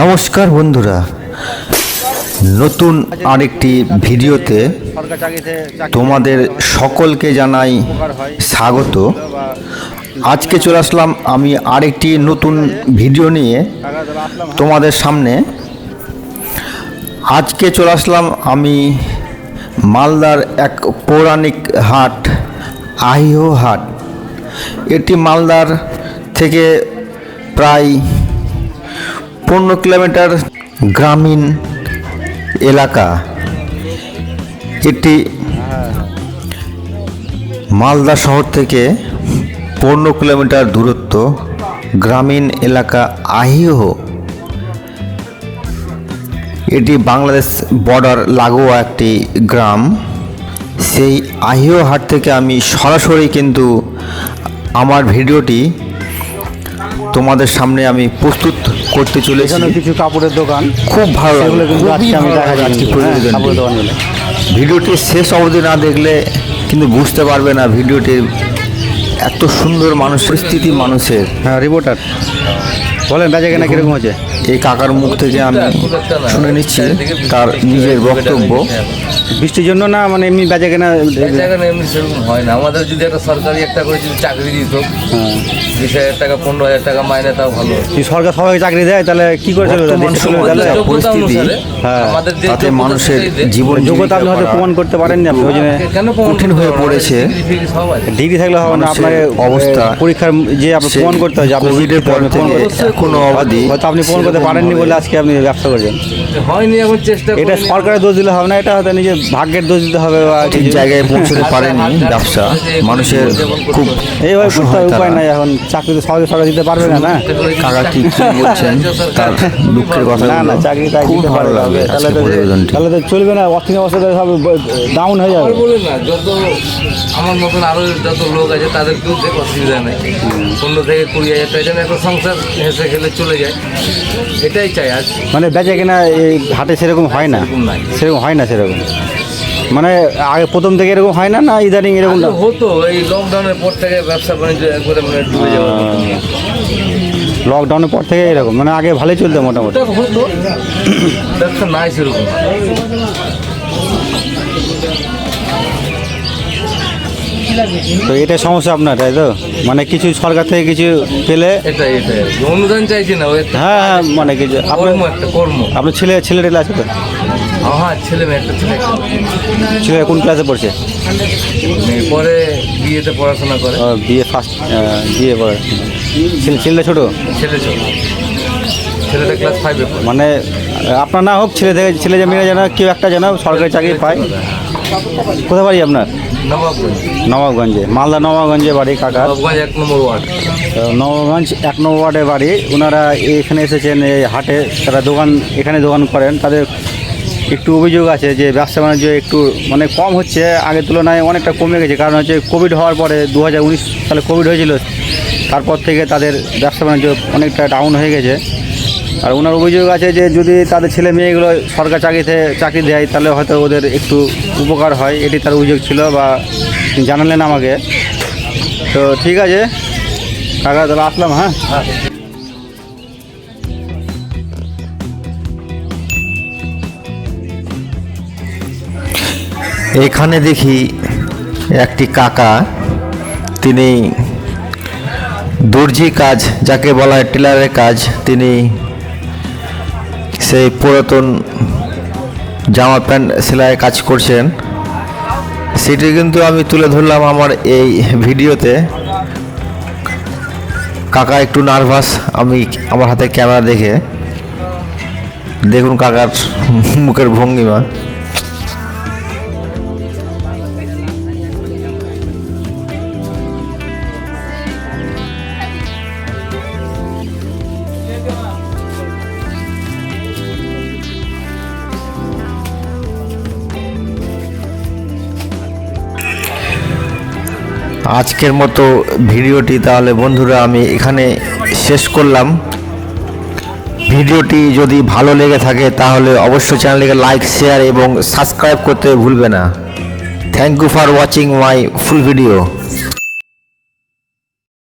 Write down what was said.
নমস্কার বন্ধুরা। নতুন আরেকটি ভিডিওতে তোমাদের সকলকে জানাই স্বাগত। আজকে চলে আসলাম আমি আরেকটি নতুন ভিডিও নিয়ে তোমাদের সামনে। আজকে চলে আসলাম আমি মালদার এক পৌরাণিক হাট আহিও হাট। এটি মালদার থেকে প্রায় পনেরো কিলোমিটার গ্রামীণ এলাকা। এটি মালদা শহর থেকে পনেরো কিলোমিটার দূরত্ব গ্রামীণ এলাকা আহিও। এটি বাংলাদেশ বর্ডার লাগোয়া একটি গ্রাম। সেই আহিও হাট থেকে আমি সরাসরি কিন্তু আমার ভিডিওটি তোমাদের সামনে আমি প্রস্তুত করতে চলেছি। এখানে কিছু কাপড়ের দোকান। খুব ভালো লাগল, কিন্তু আজকে আমি দেখা যাচ্ছি হ্যাঁ, কাপড়ের দোকানগুলো ভিডিওটি শেষ অবধি না দেখলে কিন্তু বুঝতে পারবে না ভিডিওটির এত সুন্দর মানুষ পরিস্থিতি মানুষের। হ্যাঁ রিপোর্টার বলেন বেচা কেনা কীরকম হচ্ছে? এই কাকার মুখ থেকে আমি শুনে নিচ্ছি তার নিজের বক্তব্য। বৃষ্টির জন্য না মানে এমনি বেচা কেনা এমনি সেরকম হয় না। আমাদের যদি একটা সরকারি একটা করে যদি চাকরি দিত হ্যাঁ। বিশ হাজার টাকা পনেরো হাজার টাকা মাইনে তাও ভালো যদি সরকার সবাইকে চাকরি দেয় তাহলে কি করে পরিস্থিতি, হ্যাঁ, তাতে মানুষের জীবন যোগ্যতা আপনি হয়তো প্রমাণ করতে পারেননি আপনি ওই জন্য কেন কঠিন হয়ে পড়েছে। ডিগ্রি আছে। থাকলে হবে না আপনাকে অবস্থা, পরীক্ষার যে আপনি প্রমাণ করতে হবে যে আপনি কোভিডের পর থেকে করতে- এখনও অবধি হয়তো আপনি প্রমাণ করতে পারেননি বলে আজকে আপনি ব্যবসা করছেন। হয়নি এখন চেষ্টা এটা সরকারের দোষ দিলে হবে না এটা হয়তো নিজের ভাগ্যের দোষ দিতে হবে বা ঠিক কিছু। জায়গায় পৌঁছতে পারেনি ব্যবসা। মানুষের খুব এইভাবে করতে উপায় নাই এখন চাকরি তো সবাই সরকার দিতে পারবে না না? কাকা কি কি বলছেন তার দুঃখের কথা না না চাকরি তাই দিতে পারবে তাহলে তো তাহলে তো চলবে না অর্থনীতি অবস্থা সব ডাউন হয়ে যাবে। বলে না যত আমার মতন আরও যত লোক আছে তাদেরকেও অসুবিধা নেই। পনেরো থেকে কুড়ি হাজার টাকা যেন একটা সংসার হেসে খেলে চলে যায়। এটাই চাই আজ। মানে বেচা কিনা এই হাটে সেরকম হয় না? সেরকম নাই। সেরকম হয় না সেরকম? মানে আগে প্রথম থেকে এরকম হয় না না ইদানিং এরকম আগে হতো এই লকডাউনের পর থেকে ব্যবসা বাণিজ্য একবারে মানে ডুবে যাওয়ার মতো। লকডাউনের পর থেকে এরকম? মানে আগে ভালোই চলতো মোটামুটি। হতো। ব্যবসা নাই সেরকম। তো এটা সমস্যা আপনার তাই তো? মানে কিছু সরকার থেকে কিছু পেলে অনুদান চাইছি না হ্যাঁ হ্যাঁ মানে কিছু আপনার কর্ম একটা কর্ম। আপনার ছেলে ছেলে টেলে আছে তো? হ্যাঁ হ্যাঁ ছেলে মেয়ে একটা ছেলে ছেলে কোন ক্লাসে পড়ছে? মেয়ে পরে বিয়েতে পড়াশোনা করে। বিয়ে ফার্স্ট বিয়ে পড়ে ছেলে ছেলেটা ছোটো? ছেলে ছোট। ছেলেটা ক্লাস ফাইভে মানে আপনার না হোক ছেলে থেকে ছেলে যে মেয়ে যেন কেউ একটা যেন সরকারি চাকরি পায়। কোথায় বাড়ি আপনার? নবাবগঞ্জ। নবাবগঞ্জে মালদা নবাবগঞ্জে বাড়ি কাকা নবাবগঞ্জ এক নম্বর ওয়ার্ড। নবাবগঞ্জ এক নম্বর ওয়ার্ডে বাড়ি। ওনারা এখানে এসেছেন এই হাটে। তারা দোকান এখানে দোকান করেন। তাদের একটু অভিযোগ আছে যে ব্যবসা বাণিজ্য একটু মানে কম হচ্ছে। আগের তুলনায় অনেকটা কমে গেছে। কারণ হচ্ছে কোভিড হওয়ার পরে দু হাজার উনিশ সালে কোভিড হয়েছিল। তারপর থেকে তাদের ব্যবসা বাণিজ্য অনেকটা ডাউন হয়ে গেছে। আর ওনার অভিযোগ আছে যে যদি তাদের ছেলে মেয়েগুলো সরকার চাকরিতে চাকরি দেয়, তাহলে হয়তো ওদের একটু উপকার হয়। এটি তার অভিযোগ ছিল বা জানালেন আমাকে। তো ঠিক আছে। কাকা, তাহলে আসলাম হ্যাঁ? এখানে দেখি একটি কাকা, তিনি দর্জি কাজ, যাকে বলা হয় টেলারের কাজ, তিনি সেই পুরাতন জামা প্যান্ট সেলাইয়ের কাজ করছেন। সেটি কিন্তু আমি তুলে ধরলাম আমার এই ভিডিওতে। কাকা একটু নার্ভাস, আমি আমার হাতে ক্যামেরা দেখে। দেখুন কাকার মুখের ভঙ্গিমা। আজকের মতো ভিডিওটি তাহলে বন্ধুরা আমি এখানে শেষ করলাম। ভিডিওটি যদি ভালো লেগে থাকে তাহলে অবশ্যই চ্যানেলটিকে লাইক শেয়ার এবং সাবস্ক্রাইব করতে ভুলবে না। Thank you for watching my full video